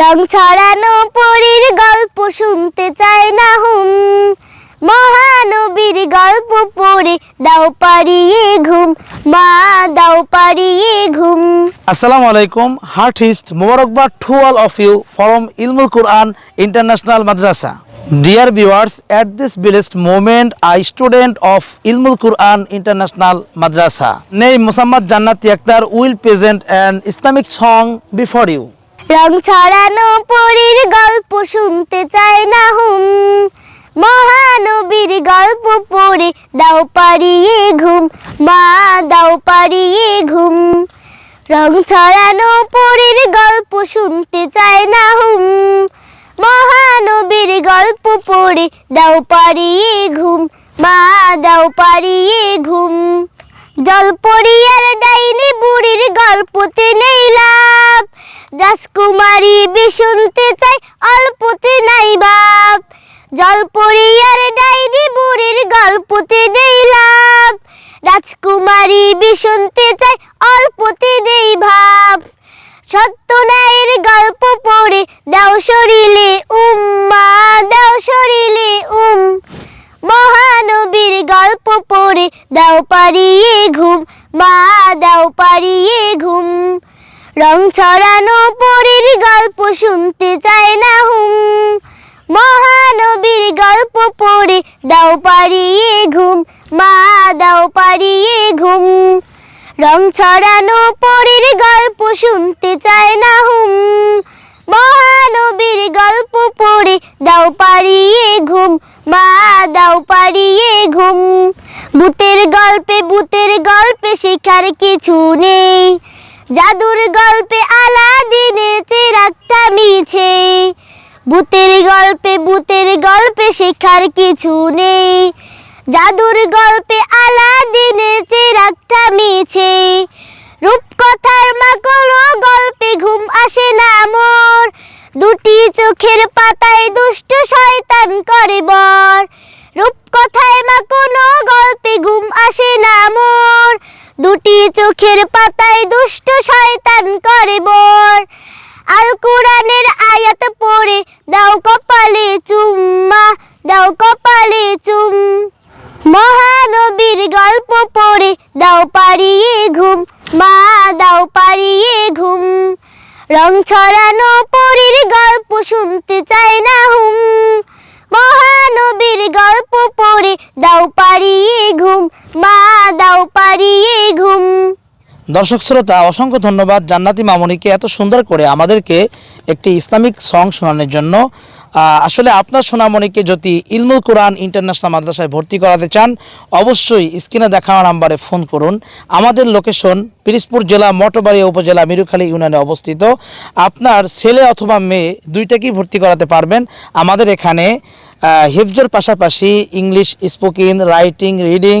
রং ছড়ানো পরীর গল্প শুনতে চায় না হুম মহানবীর গল্প পড়ে দাও পারিয়ে ঘুম মা দাও পারিয়ে ঘুম Assalamu alaikum. Heartiest Mubarakbad to all of you from Ilmul Quran International Madrasa. Dear viewers, at this blessed moment, I student of Ilmul Quran International Madrasa. Name Muhammad Jannati Akhtar will present an Islamic song before you. রং ছড়ানো পরীর গল্প শুনতে চায় না হুম। মহানবীর গল্প পড়ে দাও পারিয়ে ঘুম, মা দাও পারিয়ে ঘুম। রং ছড়ানো পরীর গল্প শুনতে চায় না হুম। মহানবীর গল্প পড়ে দাও পারিয়ে ঘুম, মা দাও পারিয়ে ঘুম। জলপরিয়ার ডাইনি বুড়ির গল্পতে নেই লাভ রাজকুমারী শুনতে চাই অল্পতে নাই বাপ। জলপরিয়ার ডাইনি বুড়ির গল্পতে নেই লাভ। রাজকুমারী শুনতে চাই অল্পতে নেই ভাব। সত্যনায়ের গল্প পড়ে দাও শরীরে উম, মা, দাও শরীরে উম। মহানবীর গল্প পড়ে দাও পারিয়ে ঘুম, মা, দাও পারিয়ে ঘুম। রং ছড়ানো পরীর গল্প শুনতে চায় না হুম। মহানবীর গল্প পড়ে দাও পারিয়ে ঘুম, মা দাও পারিয়ে ঘুম। রং ছড়ানো পরীর গল্প শুনতে চায় না হুম। মহানবীর গল্প পড়ে দাও পারিয়ে ঘুম, মা দাও পারিয়ে ঘুম। ভূতের গল্পে ভূতের গল্পে শেখার কিছু নেই। জাদুর গল্পে আলাদিনে চেরাকটা মিছে। ভূতের গল্পে ভূতের গল্পে শেখার কিছু নেই। জাদুর গল্পে আলাদিনে চেরাকটা মিছে। রূপকথার মা কোনো গল্পে ঘুম আসে না মোর দুটি চোখের পাতায় দুষ্ট শয়তান করে বর। রূপকথায় মা কোনো গল্পে ঘুম আসে না দুটি চোখের পাতায় দুষ্ট শয়তান করে বর। আল কোরআনের আয়াত পড়ে, দাও কপালে চুম্মা, দাও কপালে চুম। মহানবীর গল্প পড়ে, দাও পারিয়ে ঘুম, মা, দাও পারিয়ে ঘুম। রং ছড়ানো পরীর গল্প শুনতে চায় না হুম মহানবীর গল্প পড়ে দাও পারিয়ে ঘুম মা দাও পারিয়ে ঘুম দর্শক শ্রোতা, অসংখ্য ধন্যবাদ জান্নাতি মামনিকে এত সুন্দর করে আমাদেরকে একটি ইসলামিক সং শোনানোর জন্য। আসলে আপনার সোনামণিকে যদি ইলমুল কোরআন ইন্টারন্যাশনাল মাদ্রাসায় ভর্তি করাতে চান, অবশ্যই স্ক্রিনে দেখানো নাম্বারে ফোন করুন। আমাদের লোকেশন পিরিসপুর জেলা মটবাড়ি উপজেলা, মিরুখালী ইউনিয়নে অবস্থিত। আপনার ছেলে অথবা মেয়ে দুইটাকেই ভর্তি করাতে পারবেন। আমাদের এখানে হিফজোর পাশাপাশি ইংলিশ স্পোকিং রাইটিং রিডিং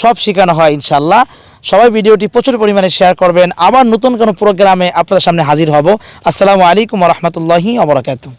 সব শেখানো হয় ইনশাল্লাহ সবাই ভিডিওটি প্রচুর পরিমাণে শেয়ার করবেন। আবার নতুন কোনো প্রোগ্রামে আপনাদের সামনে হাজির হব। আসসালামু আলাইকুম রহমতুল্লাহি আবরাকাতু